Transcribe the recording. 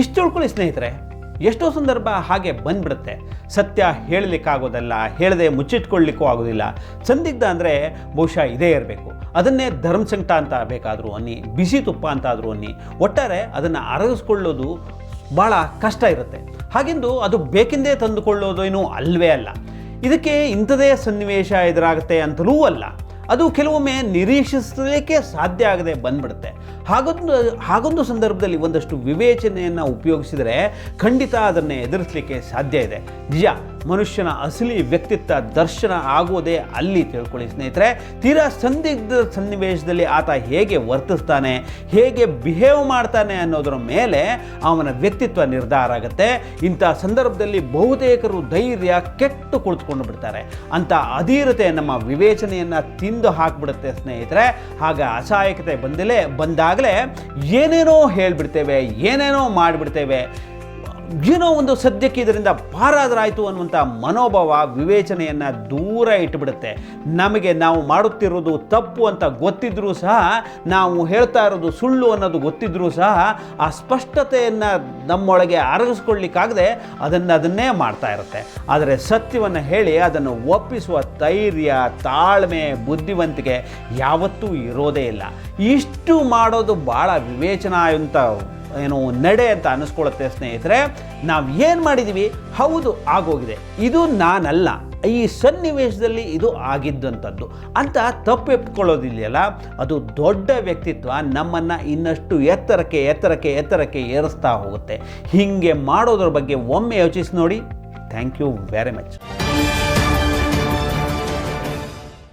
ಇಷ್ಟು ತಿಳ್ಕೊಳ್ಳಿ ಸ್ನೇಹಿತರೆ, ಎಷ್ಟೋ ಸಂದರ್ಭ ಹಾಗೆ ಬಂದ್ಬಿಡುತ್ತೆ. ಸತ್ಯ ಹೇಳಲಿಕ್ಕಾಗೋದಲ್ಲ, ಹೇಳದೆ ಮುಚ್ಚಿಟ್ಕೊಳ್ಳಿಕ್ಕೂ ಆಗೋದಿಲ್ಲ. ಸಂದಿಗ್ಧ ಅಂದರೆ ಬಹುಶಃ ಇದೇ ಇರಬೇಕು. ಅದನ್ನೇ ಧರ್ಮಸಂಕಟ ಅಂತ ಬೇಕಾದರೂ ಅನ್ನಿ, ಬಿಸಿ ತುಪ್ಪ ಅಂತಾದರೂ ಅನ್ನಿ, ಒಟ್ಟಾರೆ ಅದನ್ನು ಅರಗಿಸ್ಕೊಳ್ಳೋದು ಭಾಳ ಕಷ್ಟ ಇರುತ್ತೆ. ಹಾಗೆಂದು ಅದು ಬೇಕೆಂದೇ ತಂದುಕೊಳ್ಳೋದೇನೂ ಅಲ್ಲವೇ ಅಲ್ಲ. ಇದಕ್ಕೆ ಇಂಥದೇ ಸನ್ನಿವೇಶ ಎದುರಾಗುತ್ತೆ ಅಂತಲೂ ಅಲ್ಲ. ಅದು ಕೆಲವೊಮ್ಮೆ ನಿರೀಕ್ಷಿಸಲಿಕ್ಕೆ ಸಾಧ್ಯ ಆಗದೆ ಬಂದ್ಬಿಡುತ್ತೆ. ಹಾಗೊಂದು ಹಾಗೊಂದು ಸಂದರ್ಭದಲ್ಲಿ ಒಂದಷ್ಟು ವಿವೇಚನೆಯನ್ನು ಉಪಯೋಗಿಸಿದರೆ ಖಂಡಿತ ಅದನ್ನು ಎದುರಿಸಲಿಕ್ಕೆ ಸಾಧ್ಯ ಇದೆ. ನಿಜ? ಮನುಷ್ಯನ ಅಸಲಿ ವ್ಯಕ್ತಿತ್ವ ದರ್ಶನ ಆಗೋದೇ ಅಲ್ಲಿ ತಿಳ್ಕೊಳ್ಳಿ ಸ್ನೇಹಿತರೆ. ತೀರಾ ಸಂದಿಗ್ಧ ಸನ್ನಿವೇಶದಲ್ಲಿ ಆತ ಹೇಗೆ ವರ್ತಿಸ್ತಾನೆ, ಹೇಗೆ ಬಿಹೇವ್ ಮಾಡ್ತಾನೆ ಅನ್ನೋದರ ಮೇಲೆ ಅವನ ವ್ಯಕ್ತಿತ್ವ ನಿರ್ಧಾರ ಆಗುತ್ತೆ. ಇಂಥ ಸಂದರ್ಭದಲ್ಲಿ ಬಹುತೇಕರು ಧೈರ್ಯ ಕೆಟ್ಟು ಕುಳಿತುಕೊಂಡು ಬಿಡ್ತಾರೆ. ಅಂಥ ಅಧೀರತೆ ನಮ್ಮ ವಿವೇಚನೆಯನ್ನು ತಿಂದು ಹಾಕ್ಬಿಡುತ್ತೆ ಸ್ನೇಹಿತರೆ. ಆಗ ಅಸಹಾಯಕತೆ ಬಂದಲೇ, ಬಂದಾಗಲೇ ಏನೇನೋ ಹೇಳಿಬಿಡ್ತೇವೆ, ಏನೇನೋ ಮಾಡಿಬಿಡ್ತೇವೆ. ಏನೋ ಒಂದು ಸದ್ಯಕ್ಕೆ ಇದರಿಂದ ಪಾರಾದರಾಯಿತು ಅನ್ನುವಂಥ ಮನೋಭಾವ, ವಿವೇಚನೆಯನ್ನು ದೂರ ಇಟ್ಟುಬಿಡುತ್ತೆ ನಮಗೆ ನಾವು ಮಾಡುತ್ತಿರೋದು ತಪ್ಪು ಅಂತ ಗೊತ್ತಿದ್ರೂ ಸಹ, ನಾವು ಹೇಳ್ತಾ ಇರೋದು ಸುಳ್ಳು ಅನ್ನೋದು ಗೊತ್ತಿದ್ರೂ ಸಹ, ಆ ಸ್ಪಷ್ಟತೆಯನ್ನು ನಮ್ಮೊಳಗೆ ಅರಗಿಸ್ಕೊಳ್ಳಿಕ್ಕಾಗದೆ ಅದನ್ನು ಅದನ್ನೇ ಮಾಡ್ತಾ ಇರುತ್ತೆ. ಆದರೆ ಸತ್ಯವನ್ನು ಹೇಳಿ ಅದನ್ನು ಒಪ್ಪಿಸುವ ಧೈರ್ಯ, ತಾಳ್ಮೆ, ಬುದ್ಧಿವಂತಿಕೆ ಯಾವತ್ತೂ ಇರೋದೇ ಇಲ್ಲ. ಇಷ್ಟು ಮಾಡೋದು ಭಾಳ ವಿವೇಚನಾಯುಂತ ಏನು ನಡೆ ಅಂತ ಅನ್ನಿಸ್ಕೊಳ್ಳುತ್ತೆ ಸ್ನೇಹಿತರೆ. ನಾವು ಏನು ಮಾಡಿದ್ದೀವಿ ಹೌದು, ಆಗೋಗಿದೆ. ಇದು ನಾನಲ್ಲ. ಈ ಸನ್ನಿವೇಶದಲ್ಲಿ ಇದು ಆಗಿದ್ದಂಥದ್ದು. ಅಂತ ತಪ್ಪೆಪ್ಕೊಳ್ಳೋದಿದೆಯಲ್ಲ ಅದು ದೊಡ್ಡ ವ್ಯಕ್ತಿತ್ವ ನಮ್ಮನ್ನು ಇನ್ನಷ್ಟು ಎತ್ತರಕ್ಕೆ ಎತ್ತರಕ್ಕೆ ಎತ್ತರಕ್ಕೆ ಏರಿಸ್ತಾ ಹೋಗುತ್ತೆ. ಹೀಗೆ ಮಾಡೋದ್ರ ಬಗ್ಗೆ ಒಮ್ಮೆ ಯೋಚಿಸಿ ನೋಡಿ. Thank you very much